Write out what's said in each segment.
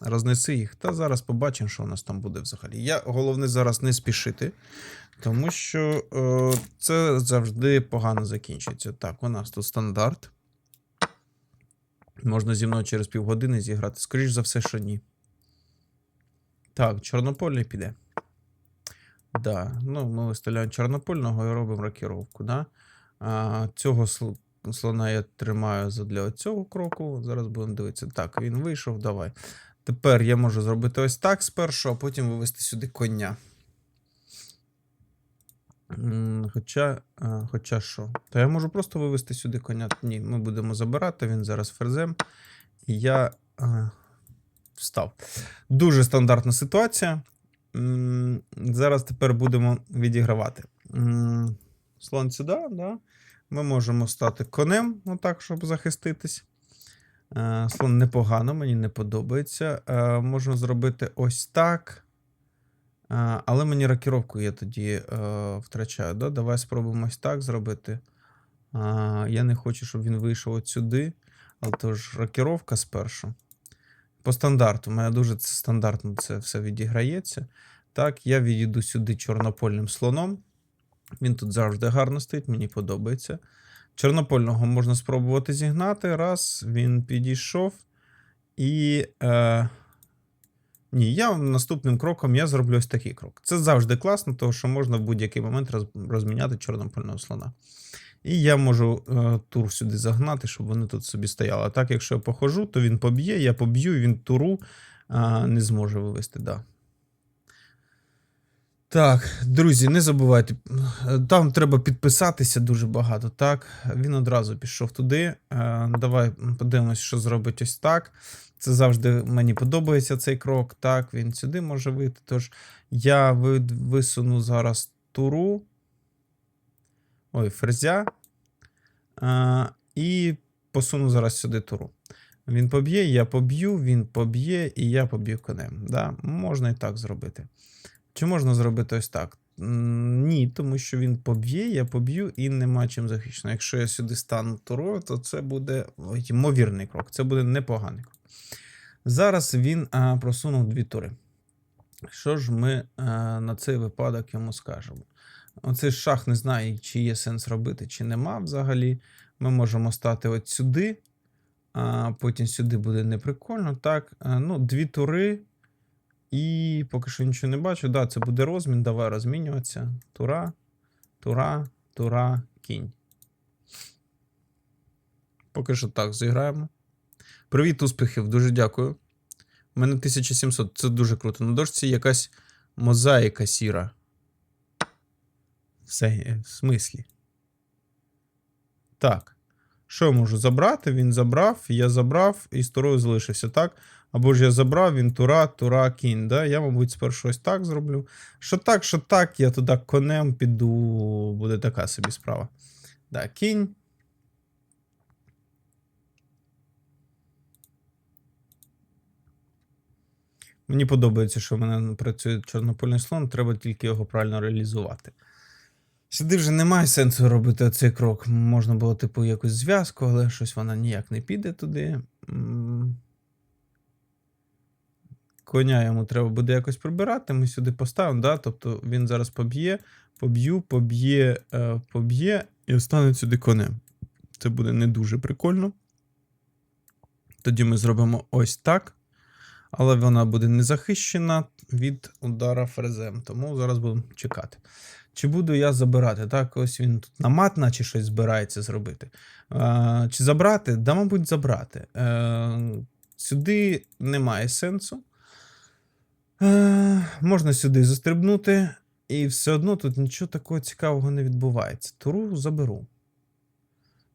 рознеси їх. Та зараз побачимо, що у нас там буде взагалі. Я головне зараз не спішити, тому що е, це завжди погано закінчиться. Так, у нас тут стандарт. Можна зі мною через півгодини зіграти. Скоріш за все, що ні. Так, чорнопольний піде. Да, ну, ми виставляємо чорнопольного і робимо рокіровку. Да? А, цього сл- слона я тримаю для цього кроку. Зараз будемо дивитися. Так, він вийшов, давай. Тепер я можу зробити ось так спершу, а потім вивести сюди коня. Хоча, хоча що? Та я можу просто вивести сюди коня. Ні, ми будемо забирати, він зараз ферзем. Я а, встав. Дуже стандартна ситуація. Зараз тепер будемо відігравати. Слон сюди, да? Ми можемо стати конем, отак, щоб захиститись. Е, Слон непогано, мені не подобається. Е, Можна зробити ось так. Е, Але мені рокіровку я тоді втрачаю. Да? Давай спробуємо ось так зробити. Я не хочу, щоб він вийшов от сюди. Але то ж рокіровка спершу. По стандарту, у мене дуже стандартно це все відіграється. Так, я відійду сюди чорнопольним слоном. Він тут завжди гарно стоїть, мені подобається. Чорнопольного можна спробувати зігнати. Раз, він підійшов. І. Е, ні, я наступним кроком я зроблю ось такий крок. Це завжди класно, тому що можна в будь-який момент роз, розміняти чорнопольного слона. І я можу е, тур сюди загнати, щоб вони тут собі стояли. А так, якщо я похожу, то він поб'є, я поб'ю, він туру е, не зможе вивести. Да. Так, друзі, не забувайте. Там треба підписатися дуже багато. Так, він одразу пішов туди. Е, Давай подивимось, що зробить ось так. Це завжди мені подобається цей крок. Так, він сюди може вийти. Тож я висуну зараз туру. Ой, ферзя. І посуну зараз сюди туру. Він поб'є, я поб'ю, він поб'є, і я поб'ю конем. Да? Можна і так зробити. Чи можна зробити ось так? Ні, тому що він поб'є, я поб'ю і нема чим захищено. Якщо я сюди стану турою, то це буде ймовірний крок, це буде непоганий крок. Зараз він а, просунув дві тури. Що ж ми а, на цей випадок йому скажемо? Оцей шах не знаю, чи є сенс робити, чи нема взагалі. Ми можемо стати от сюди, а потім сюди буде неприкольно. Так, а, ну, дві тури. І поки що нічого не бачу. Да, це буде розмін. Давай розмінюватися. Тура, тура, тура, кінь. Поки що так зіграємо. Привіт, успіхів, дуже дякую. У мене 1700, це дуже круто. На дошці якась мозаїка сіра. Все, е, в смислі. Так. Що я можу забрати? Він забрав, я забрав і з турою залишився, так? Або ж я забрав, він тура, тура, кінь. Да? Я, мабуть, спершу ось так зроблю. Що так, що так, я туди конем піду, буде така собі справа. Да, кінь. Мені подобається, що в мене працює чорнопольний слон, треба тільки його правильно реалізувати. Сюди вже немає сенсу робити цей крок. Можна було, типу, якусь зв'язку, але щось вона ніяк не піде туди. Коня йому треба буде якось прибирати. Ми сюди поставимо, да? тобто він зараз поб'є, поб'ю, поб'є, е, поб'є і остане сюди конем. Це буде не дуже прикольно. Тоді ми зробимо ось так. Але вона буде не захищена від удара фрезем. Тому зараз будемо чекати. Чи буду я забирати? Так, ось він тут на мат, наче щось збирається зробити. Е, чи забрати? Да, мабуть, забрати. Е, сюди немає сенсу. Е, можна сюди застрибнути, і все одно тут нічого такого цікавого не відбувається. Туру заберу.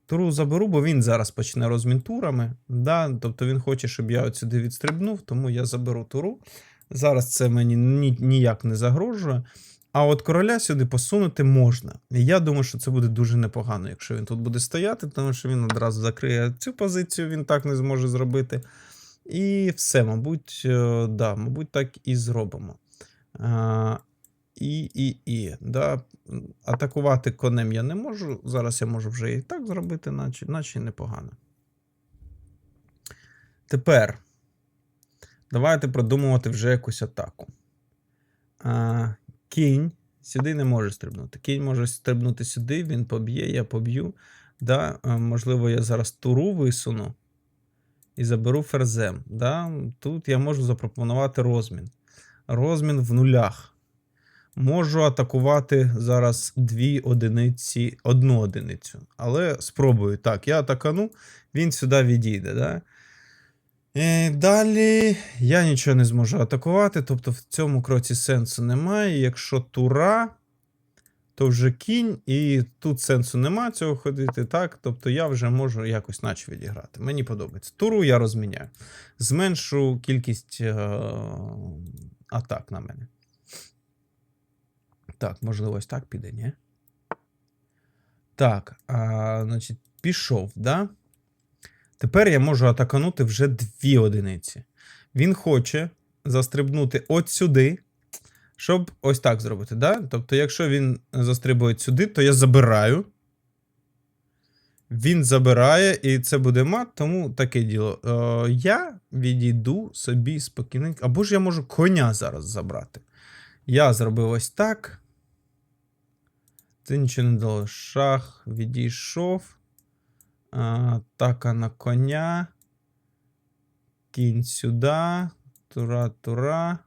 Туру заберу, бо він зараз почне розмін турами. Да? Тобто він хоче, щоб я от сюди відстрибнув, тому я заберу туру. Зараз це мені ні, ніяк не загрожує. А от короля сюди посунути можна. І я думаю, що це буде дуже непогано, якщо він тут буде стояти, тому що він одразу закриє цю позицію, він так не зможе зробити. І все, мабуть, е, да, мабуть, так і зробимо. А, і, і, і, да. Атакувати конем я не можу. Зараз я можу вже і так зробити, наче, наче непогано. Тепер. Давайте продумувати вже якусь атаку. А, кінь сюди не може стрибнути. Кінь може стрибнути сюди, він поб'є, я поб'ю. Да? можливо, я зараз туру висуну і заберу ферзем. Да? Тут я можу запропонувати розмін. Розмін в нулях. Можу атакувати зараз дві одиниці, одну одиницю. Але спробую. Так, я атакану, він сюди відійде. Да? І далі я нічого не зможу атакувати, тобто в цьому кроці сенсу немає. Якщо тура, то вже кінь, і тут сенсу немає цього ходити. так? Тобто я вже можу якось наче відіграти. Мені подобається. Туру я розміняю. Зменшу кількість е- атак на мене. Так, можливо, ось так піде, ні? Так, а, значить, пішов, да? Тепер я можу атаканути вже дві одиниці. Він хоче застрибнути от сюди, щоб ось так зробити. Да? Тобто, якщо він застрибує сюди, то я забираю. Він забирає, і це буде мат, тому таке діло. Е, я відійду собі спокійненько. Або ж я можу коня зараз забрати. Я зробив ось так. Це нічого не дало. Шах відійшов. Атака на коня. Кінь сюди. Тура, тура.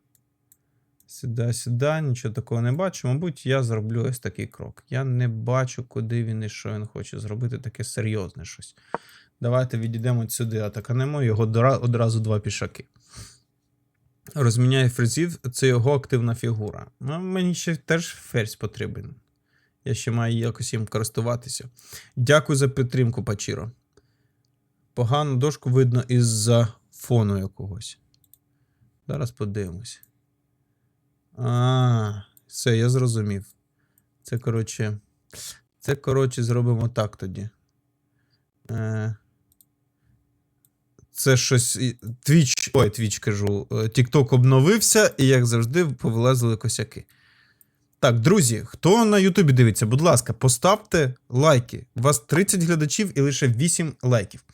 Сюди, сюди. Нічого такого не бачу. Мабуть, я зроблю ось такий крок. Я не бачу, куди він і що він хоче зробити. Таке серйозне щось. Давайте відійдемо сюди, атаканемо його одразу два пішаки. Розміняє фрезів, це його активна фігура. Ну, мені ще теж ферзь потрібен. Я ще маю якось їм користуватися. Дякую за підтримку, Пачіро. Погану дошку видно із-за фону якогось. Зараз подивимось. А, все, я зрозумів. Це, коротше. Це, коротше, зробимо так тоді. Е, це щось. Твіч. Ой, твіч кажу. е, TikTok обновився, і, як завжди, повилазили косяки. Так, друзі, хто на Ютубі дивиться, будь ласка, поставте лайки. У вас 30 глядачів і лише 8 лайків.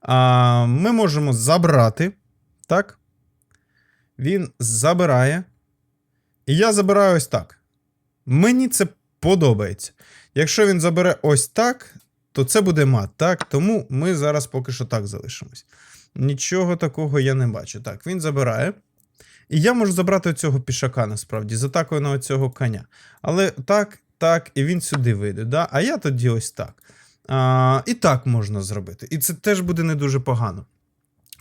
А, ми можемо забрати. Так. Він забирає. І я забираю ось так. Мені це подобається. Якщо він забере ось так, то це буде мат. Так, тому ми зараз поки що так залишимось. Нічого такого я не бачу. Так, він забирає. І я можу забрати цього пішака насправді з атакою на цього коня. Але так, так, і він сюди вийде. Да? А я тоді ось так. А, і так можна зробити. І це теж буде не дуже погано.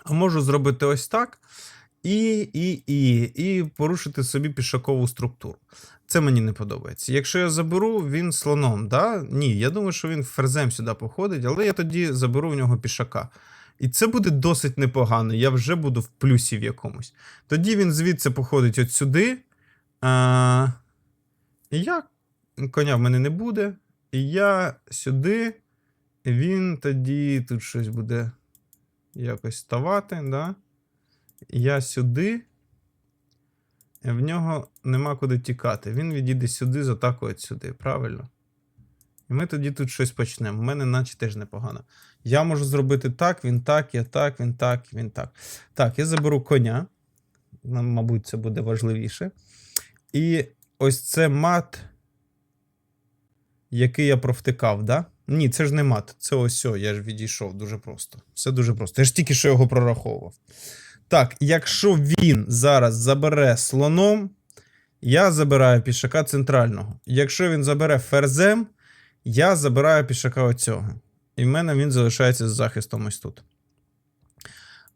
А можу зробити ось так. І, і, і, і порушити собі пішакову структуру. Це мені не подобається. Якщо я заберу, він слоном, да? Ні, я думаю, що він ферзем сюди походить, але я тоді заберу в нього пішака. І це буде досить непогано. Я вже буду в плюсі в якомусь. Тоді він звідси походить от сюди. А, і я коня в мене не буде. І я сюди. Він тоді тут щось буде якось ставати. Да? Я сюди. В нього нема куди тікати. Він відійде сюди з атакою от сюди, правильно? І ми тоді тут щось почнемо. У мене наче теж непогано. Я можу зробити так, він так, я так, він так, він так. Так, я заберу коня. Мабуть, це буде важливіше. І ось це мат, який я провтикав, да? Ні, це ж не мат. Це ось о, я ж відійшов дуже просто. Все дуже просто. Я ж тільки що його прораховував. Так, якщо він зараз забере слоном, я забираю пішака центрального. Якщо він забере ферзем, я забираю пішака оцього. І в мене він залишається з захистом ось тут.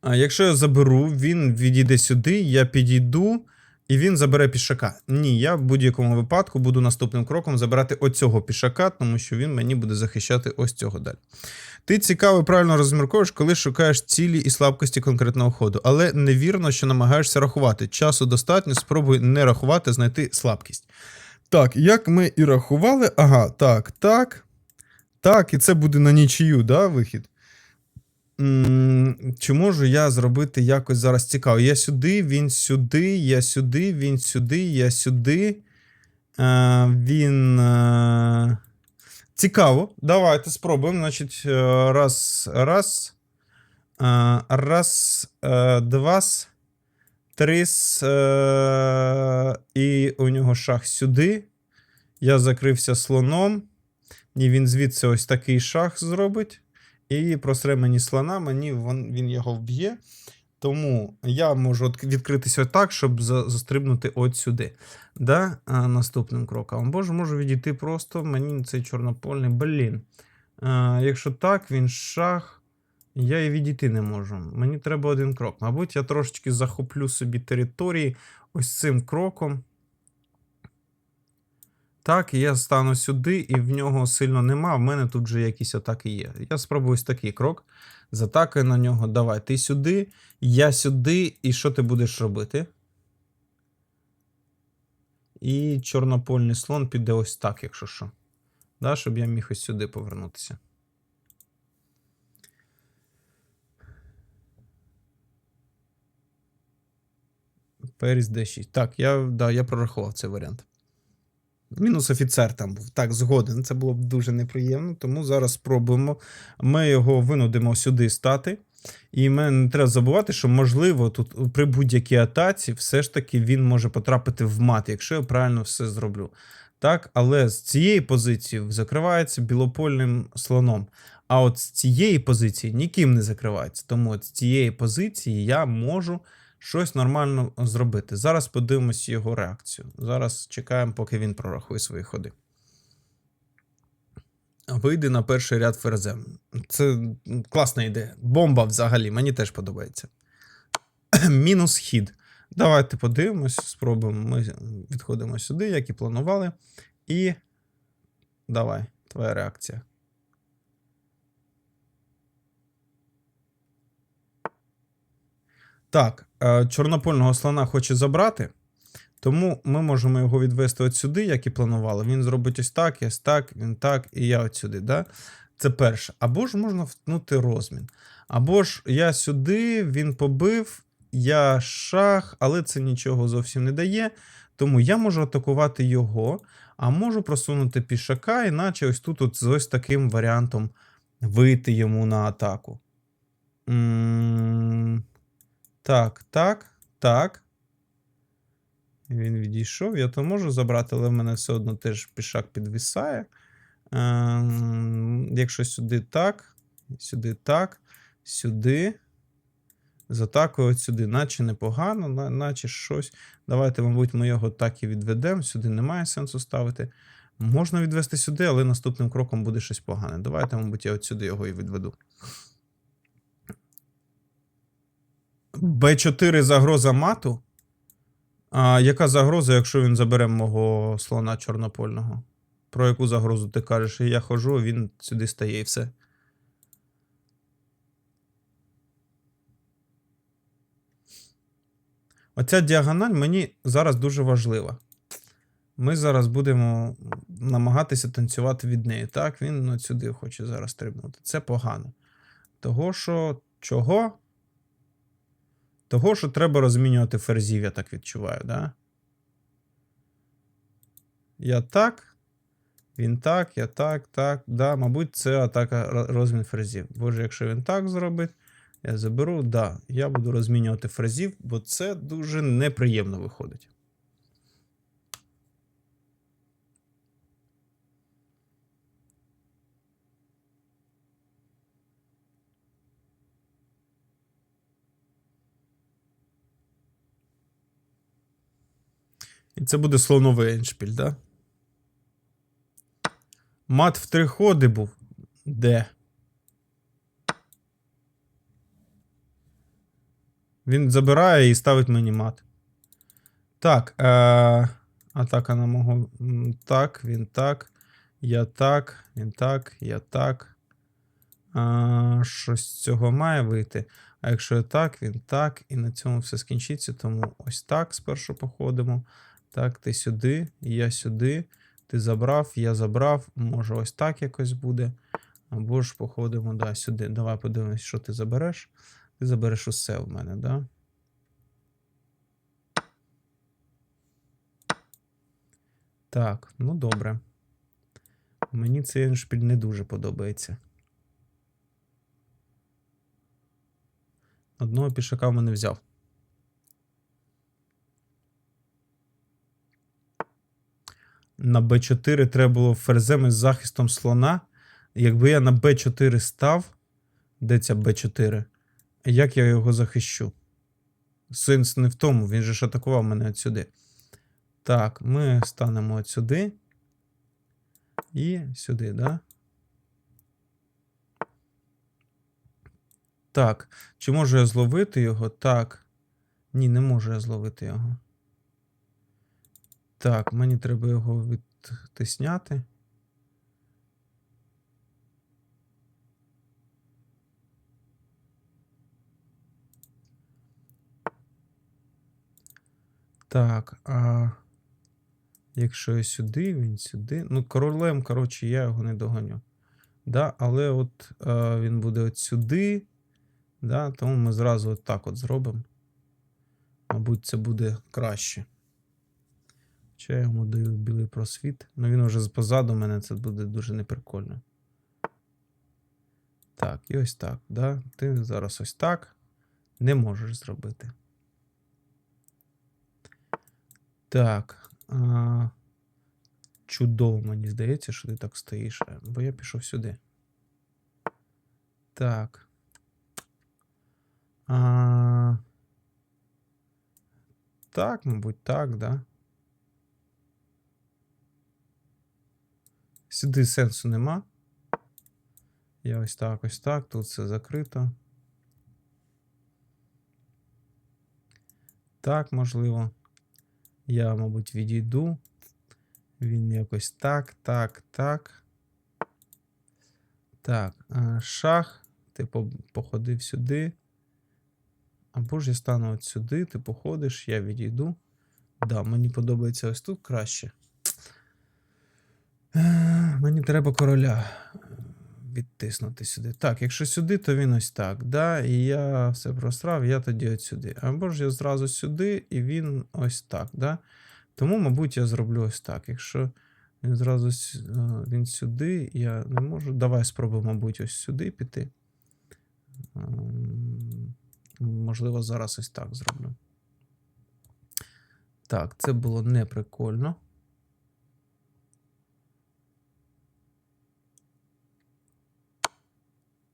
А якщо я заберу, він відійде сюди, я підійду, і він забере пішака. Ні, я в будь-якому випадку буду наступним кроком забирати оцього пішака, тому що він мені буде захищати ось цього далі. Ти цікаво правильно розмірковуєш, коли шукаєш цілі і слабкості конкретного ходу, але невірно, що намагаєшся рахувати. Часу достатньо, спробуй не рахувати, знайти слабкість. Так, як ми і рахували. Ага, так, так. Так, і це буде на нічию, да, вихід. Чи можу я зробити якось зараз цікаво? Я сюди, він сюди, я сюди, він сюди, я сюди. Е, він. Е, цікаво. Давайте спробуємо. Значить, е, раз, раз. Е, раз, е, два. Трис. Е- і у нього шах сюди. Я закрився слоном. І він звідси ось такий шах зробить. І просре мені слона, мені він, його вб'є. Тому я можу відкритися так, щоб застрибнути от сюди. Да? Наступним кроком. Або ж можу відійти просто, мені цей чорнопольний. Блін. А, якщо так, він шах. Я і відійти не можу. Мені треба один крок. Мабуть, я трошечки захоплю собі території ось цим кроком. Так, я стану сюди, і в нього сильно нема. В мене тут вже якісь атаки є. Я спробую ось такий крок. З атакою на нього. Давай, ти сюди, я сюди, і що ти будеш робити? І чорнопольний слон піде ось так, якщо що. Да, щоб я міг ось сюди повернутися. Періс D6. Так, я, да, я прорахував цей варіант. Мінус офіцер там був. Так, згоден. Це було б дуже неприємно. Тому зараз спробуємо. Ми його винудимо сюди стати. І ми не треба забувати, що, можливо, тут при будь-якій атаці все ж таки він може потрапити в мат, якщо я правильно все зроблю. Так, але з цієї позиції закривається білопольним слоном. А от з цієї позиції ніким не закривається. Тому от з цієї позиції я можу щось нормально зробити. Зараз подивимось його реакцію. Зараз чекаємо, поки він прорахує свої ходи. Вийди на перший ряд ферзем. Це класна ідея. Бомба взагалі, мені теж подобається. Мінус хід. Давайте подивимось, спробуємо. Ми відходимо сюди, як і планували. І давай, твоя реакція. Так, е, чорнопольного слона хоче забрати, тому ми можемо його відвести от сюди, як і планували. Він зробить ось так, ось так, він так, і я от сюди. Да? Це перше. Або ж можна втнути розмін. Або ж я сюди, він побив, я шах, але це нічого зовсім не дає. Тому я можу атакувати його, а можу просунути пішака, іначе ось тут от з ось таким варіантом вийти йому на атаку. М, Так, так, так. Він відійшов. Я то можу забрати, але в мене все одно теж пішак підвисає. Ем, якщо сюди так, сюди так, сюди. З атакою от сюди, наче непогано, наче щось. Давайте, мабуть, ми його так і відведемо. Сюди немає сенсу ставити. Можна відвести сюди, але наступним кроком буде щось погане. Давайте, мабуть, я от сюди його і відведу. Б4 загроза мату. А яка загроза, якщо він забере мого слона чорнопольного? Про яку загрозу ти кажеш? І я ходжу, він сюди стає і все. Оця діагональ мені зараз дуже важлива. Ми зараз будемо намагатися танцювати від неї. Так, він от сюди хоче зараз стрибнути. Це погано. Того, що чого? Того, що треба розмінювати ферзів, я так відчуваю, да? Я так. Він так, я так, так. Да, мабуть, це атака розмін ферзів. Боже, якщо він так зробить, я заберу, да, я буду розмінювати ферзів, бо це дуже неприємно виходить. І це буде слоновий еншпіль, да? Мат в три ходи був. Де? Він забирає і ставить мені мат. Так. Е- атака на мого. Так, він так. Я так, він так, я так. А, щось з цього має вийти. А якщо я так, він так, і на цьому все скінчиться. Тому ось так спершу походимо. Так, ти сюди, я сюди. Ти забрав, я забрав. Може, ось так якось буде. Або ж походимо да, сюди. Давай подивимось, що ти забереш. Ти забереш усе в мене, да? Так, ну добре. Мені цей еншпіль не дуже подобається. Одного пішака в мене взяв. На Б4 треба було ферзем із захистом слона. Якби я на Б4 став. Де ця Б4? Як я його захищу? Сенс не в тому, він же ж атакував мене от сюди. Так, ми станемо от сюди. І сюди, да? Так. Чи можу я зловити його? Так. Ні, не можу я зловити його. Так, мені треба його відтисняти. Так, а якщо я сюди, він сюди. Ну, королем, коротше, я його не доганю. Да, але от е, він буде от сюди. Да, тому ми зразу от так от зробимо. Мабуть, це буде краще. Чи я йому даю білий просвіт. Ну він вже позаду мене, це буде дуже неприкольно. Так, і ось так. Да? Ти зараз ось так не можеш зробити. Так. А... Чудово, мені здається, що ти так стоїш. е, Бо я пішов сюди. Так. А... Так, мабуть, так, да. Сюди сенсу нема. Я ось так, ось так, тут все закрито. Так, можливо. Я, мабуть, відійду. Він якось так, так, так. Так, шах. Ти походив сюди. Або ж я стану от сюди, ти походиш, я відійду. Да, мені подобається ось тут краще. Мені треба короля е, відтиснути сюди. Так, якщо сюди, то він ось так. Да? І я все просрав, я тоді от сюди. Або ж я зразу сюди, і він ось так. Да? Тому, мабуть, я зроблю ось так. Якщо він зразу е, він сюди, я не можу. Давай спробую, мабуть, ось сюди піти. Ем, Можливо, зараз ось так зроблю. Так, це було не прикольно.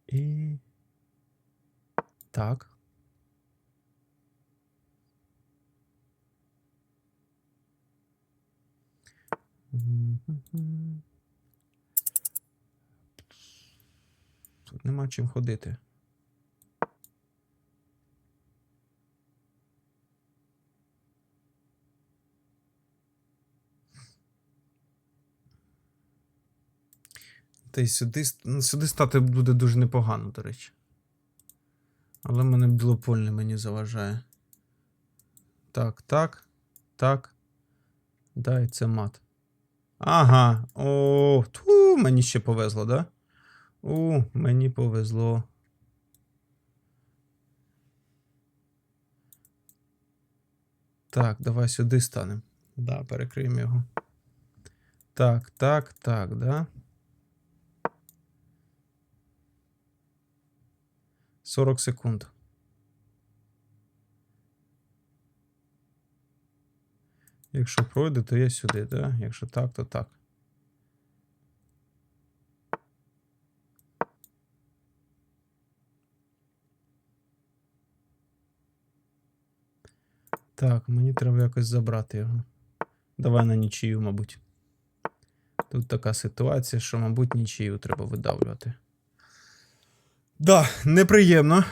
І. Так. Тут нема чим ходити. Та й сюди, ну, сюди стати буде дуже непогано, до речі. Але мене білопольне мені заважає. Так, так, так. Да, і це мат. Ага. О, ту, мені ще повезло, да? У, мені повезло. Так, давай сюди станемо. Да, перекриємо його. Так, так, так, да. 40 секунд. Якщо пройде, то я сюди, да? Якщо так, то так. Так, мені треба якось забрати його. Давай на нічию, мабуть. Тут така ситуація, що, мабуть, нічию треба видавлювати. Да, неприємно.